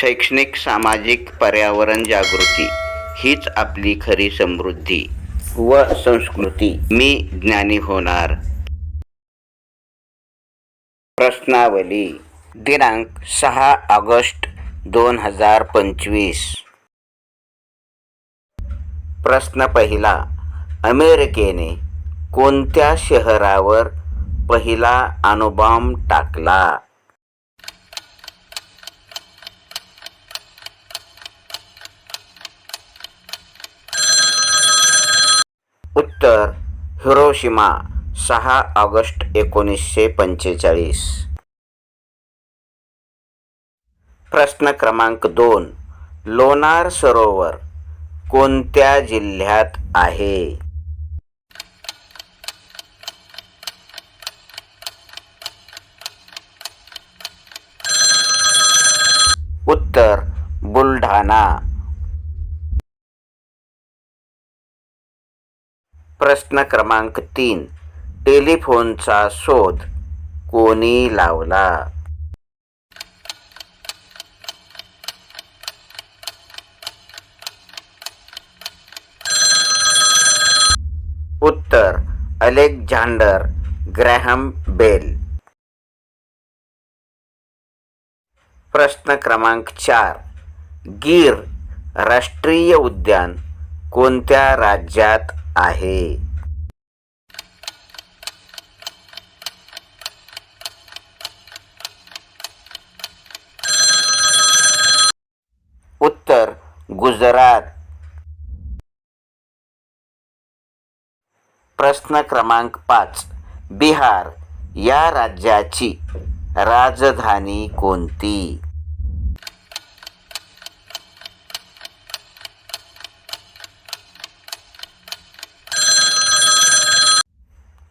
शैक्षणिक सामाजिक पर्यावरण जागृती हीच आपली खरी समृद्धी व संस्कृती. मी ज्ञानी होणार. प्रश्नावली दिनांक सहा ऑगस्ट दोन हजार पंचवीस. प्रश्न पहिला अमेरिकेने कोणत्या शहरावर पहिला अणुबॉम्ब टाकला? उत्तर हिरोशिमा सहा ऑगस्ट एकोणीसशे पंचेचाळीस. प्रश्न क्रमांक दोन लोणार सरोवर कोणत्या जिल्ह्यात आहे? उत्तर बुलढाणा. प्रश्न क्रमांक तीन. टेलिफोनचा शोध कोणी लावला? उत्तर अलेक्झांडर ग्रॅहम बेल. प्रश्न क्रमांक चार. गीर राष्ट्रीय उद्यान कोणत्या राज्यात आहे. उत्तर गुजरात. प्रश्न क्रमांक पाच. बिहार या राज्याची राजधानी कोणती?